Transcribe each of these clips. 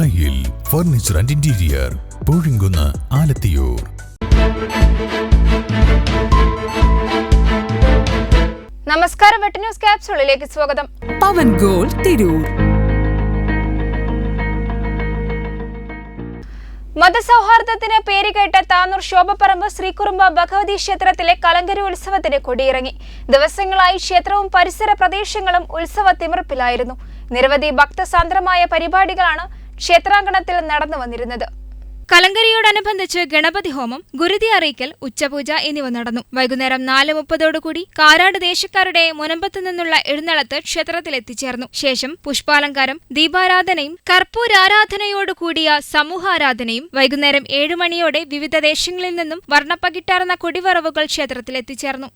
ദായിൽ furniture and interior Poozhikunnu Alathiyur. നമസ്കാരം വെട്ട് news ക്യാപ്സ്യൂളിലേക്ക് സ്വാഗതം. പവൻ ഗോൾ തിരൂർ. മതസൗഹാർദ്ദത്തിന് പേരുകേട്ട താനൂർ ശോഭപ്പറമ്പ് ശ്രീകുറുമ്പ ഭഗവതി ക്ഷേത്രത്തിലെ കലങ്കരി ഉത്സവത്തിന് കൊടിയിറങ്ങി. ദിവസങ്ങളായി ക്ഷേത്രവും പരിസര പ്രദേശങ്ങളും ഉത്സവ തിമിർപ്പിലായിരുന്നു നിരവധി ഭക്തസാന്ദ്രമായ പരിപാടികളാണ് ക്ഷേത്രാങ്കണത്തിൽ നടന്നു വന്നിരുന്നത്. കലങ്കരിയോടനുബന്ധിച്ച് ഗണപതി ഹോമം ഗുരുതി അറിയിക്കൽ ഉച്ചപൂജ എന്നിവ നടന്നു. വൈകുന്നേരം നാല് മുപ്പതോടുകൂടി കാരാട് ദേശക്കാരുടെ മുനമ്പത്തു നിന്നുള്ള എഴുന്നള്ളത്ത് ക്ഷേത്രത്തിൽ എത്തിച്ചേർന്നു. ശേഷം പുഷ്പാലങ്കാരം ദീപാരാധനയും കർപ്പൂരാരാധനയോടുകൂടിയ സമൂഹാരാധനയും വൈകുന്നേരം ഏഴു മണിയോടെ വിവിധ ദേശങ്ങളിൽ നിന്നും വർണപ്പകിട്ടാർന്ന കൊടിവറവുകൾ ക്ഷേത്രത്തിൽ എത്തിച്ചേർന്നു.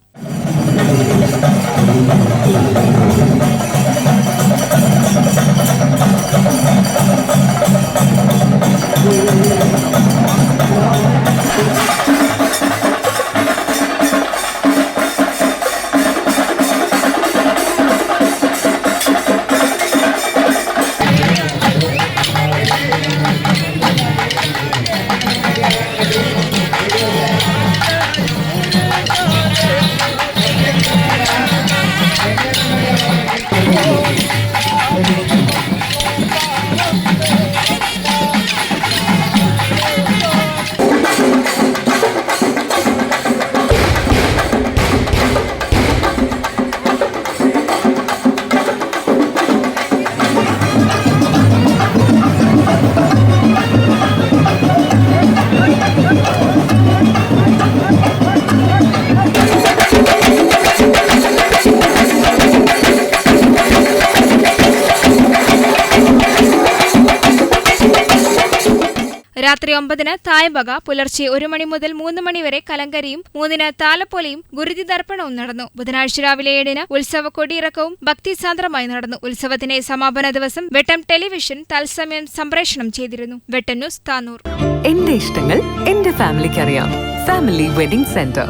രാത്രി ഒമ്പതിന് തായമ്പക പുലർച്ചെ ഒരു മണി മുതൽ മൂന്ന് മണിവരെ കലങ്കരിയും മൂന്നിന് താലപ്പൊലിയും ഗുരുതി തർപ്പണവും നടന്നു. ബുധനാഴ്ച രാവിലെ ഏഴിന് ഉത്സവ കൊടിയിറക്കവും ഭക്തിസാന്ദ്രമായി നടന്നു. ഉത്സവത്തിന്റെ സമാപന ദിവസം വെട്ടം ടെലിവിഷൻ തത്സമയം സംപ്രേഷണം ചെയ്തിരുന്നു. വെട്ടം ന്യൂസ് താനൂർ. എന്റെ ഇഷ്ടങ്ങൾ എന്റെ ഫാമിലിക്ക് അറിയാം ഫാമിലി വെഡിംഗ് സെന്റർ.